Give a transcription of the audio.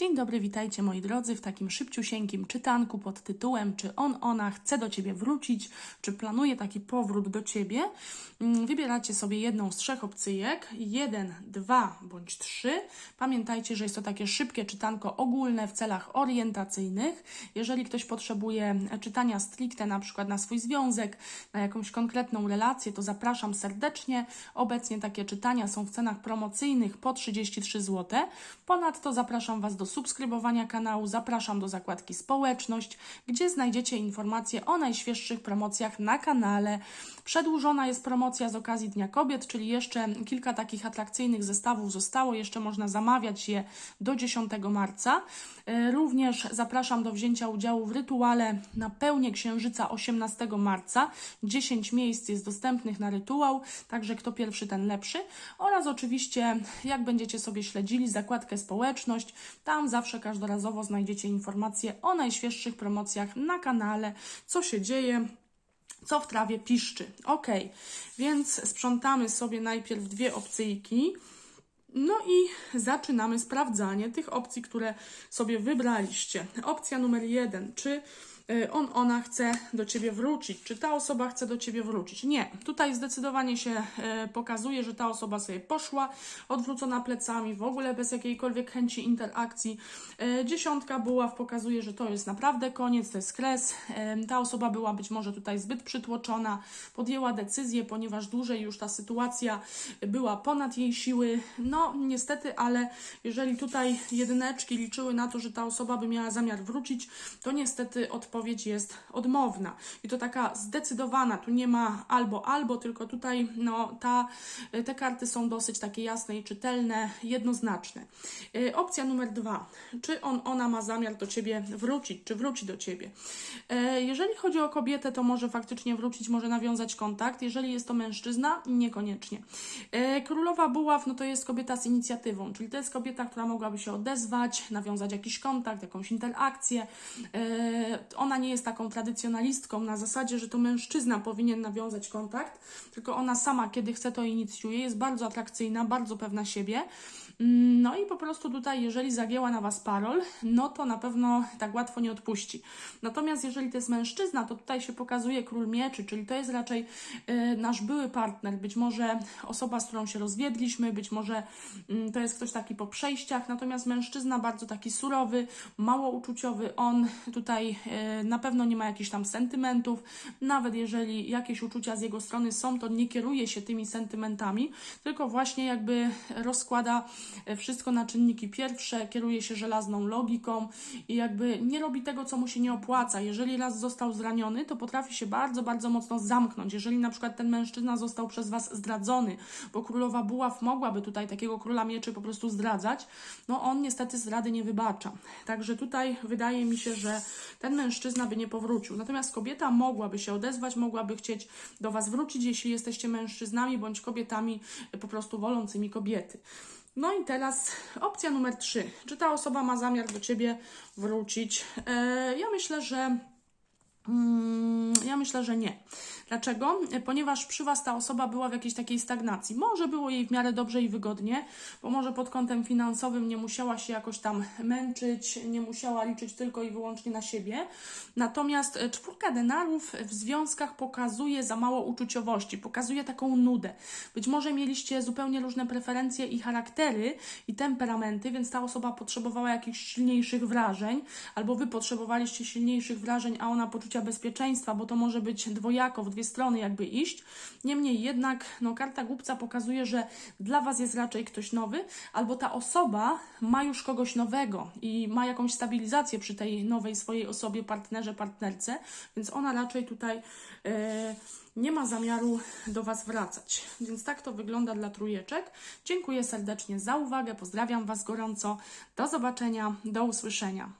Dzień dobry, witajcie moi drodzy w takim szybciusieńkim czytanku pod tytułem Czy on, ona chce do Ciebie wrócić, czy planuje taki powrót do Ciebie. Mm, Wybieracie sobie jedną z trzech opcyjek, jeden, dwa bądź trzy. Pamiętajcie, że jest to takie szybkie czytanko ogólne w celach orientacyjnych. Jeżeli ktoś potrzebuje czytania stricte na przykład na swój związek, na jakąś konkretną relację, to zapraszam serdecznie. Obecnie takie czytania są w cenach promocyjnych po 33 zł. Ponadto zapraszam Was do subskrybowania kanału, zapraszam do zakładki społeczność, gdzie znajdziecie informacje o najświeższych promocjach na kanale. Przedłużona jest promocja z okazji Dnia Kobiet, czyli jeszcze kilka takich atrakcyjnych zestawów zostało, jeszcze można zamawiać je do 10 marca. E, Również zapraszam do wzięcia udziału w rytuale na pełnię księżyca 18 marca. 10 miejsc jest dostępnych na rytuał, także kto pierwszy, ten lepszy. Oraz oczywiście, jak będziecie sobie śledzili zakładkę społeczność, tam zawsze każdorazowo znajdziecie informacje o najświeższych promocjach na kanale, co się dzieje, co w trawie piszczy. Ok, więc sprzątamy sobie najpierw dwie opcyjki. No i zaczynamy sprawdzanie tych opcji, które sobie wybraliście. Opcja numer jeden, czy on, ona chce do ciebie wrócić, czy ta osoba chce do ciebie wrócić. Nie, tutaj zdecydowanie się y, pokazuje, że ta osoba sobie poszła, odwrócona plecami, w ogóle bez jakiejkolwiek chęci interakcji. Y, Dziesiątka buław pokazuje, że to jest naprawdę koniec, to jest kres. Y, Ta osoba była być może tutaj zbyt przytłoczona, podjęła decyzję, ponieważ dłużej już ta sytuacja była ponad jej siły. No, niestety, ale jeżeli tutaj jedyneczki liczyły na to, że ta osoba by miała zamiar wrócić, to niestety odpowiedź jest odmowna. I to taka zdecydowana, tu nie ma albo, albo, tylko tutaj no, ta, te karty są dosyć takie jasne i czytelne, jednoznaczne. Y, Opcja numer dwa. Czy on, ona ma zamiar do Ciebie wrócić, czy wróci do Ciebie? E, Jeżeli chodzi o kobietę, to może faktycznie wrócić, może nawiązać kontakt. Jeżeli jest to mężczyzna, niekoniecznie. E, Królowa Buław, no to jest kobieta z inicjatywą, czyli to jest kobieta, która mogłaby się odezwać, nawiązać jakiś kontakt, jakąś interakcję. E, Ona nie jest taką tradycjonalistką na zasadzie, że to mężczyzna powinien nawiązać kontakt, tylko ona sama, kiedy chce, to inicjuje, jest bardzo atrakcyjna, bardzo pewna siebie. Mm, No i po prostu tutaj, jeżeli zagięła na Was parol, no to na pewno tak łatwo nie odpuści. Natomiast jeżeli to jest mężczyzna, to tutaj się pokazuje król mieczy, czyli to jest raczej y, nasz były partner, być może osoba, z którą się rozwiedliśmy, być może mm, to jest ktoś taki po przejściach, natomiast mężczyzna bardzo taki surowy, mało uczuciowy, on tutaj y, na pewno nie ma jakichś tam sentymentów, nawet jeżeli jakieś uczucia z jego strony są, to nie kieruje się tymi sentymentami, tylko właśnie jakby rozkłada wszystko na czynniki pierwsze, kieruje się żelazną logiką i jakby nie robi tego, co mu się nie opłaca. Jeżeli raz został zraniony, to potrafi się bardzo, bardzo mocno zamknąć. Jeżeli na przykład ten mężczyzna został przez Was zdradzony, bo królowa buław mogłaby tutaj takiego króla mieczy po prostu zdradzać, no on niestety zdrady nie wybacza. Także tutaj wydaje mi się, że ten mężczyzna by nie powrócił. Natomiast kobieta mogłaby się odezwać, mogłaby chcieć do Was wrócić, jeśli jesteście mężczyznami bądź kobietami e, po prostu wolącymi kobiety. No i teraz opcja numer trzy. Czy ta osoba ma zamiar do Ciebie wrócić? E, ja myślę, że Ja myślę, że nie. Dlaczego? Ponieważ przy Was ta osoba była w jakiejś takiej stagnacji. Może było jej w miarę dobrze i wygodnie, bo może pod kątem finansowym nie musiała się jakoś tam męczyć, nie musiała liczyć tylko i wyłącznie na siebie. Natomiast czwórka denarów w związkach pokazuje za mało uczuciowości, pokazuje taką nudę. Być może mieliście zupełnie różne preferencje i charaktery i temperamenty, więc ta osoba potrzebowała jakichś silniejszych wrażeń, albo Wy potrzebowaliście silniejszych wrażeń, a ona poczucia bezpieczeństwa, bo to może być dwojako, w dwie strony jakby iść. Niemniej jednak, no, karta głupca pokazuje, że dla Was jest raczej ktoś nowy, albo ta osoba ma już kogoś nowego i ma jakąś stabilizację przy tej nowej swojej osobie, partnerze, partnerce, więc ona raczej tutaj e, nie ma zamiaru do Was wracać. Więc tak to wygląda dla trójeczek. Dziękuję serdecznie za uwagę, pozdrawiam Was gorąco. Do zobaczenia, do usłyszenia.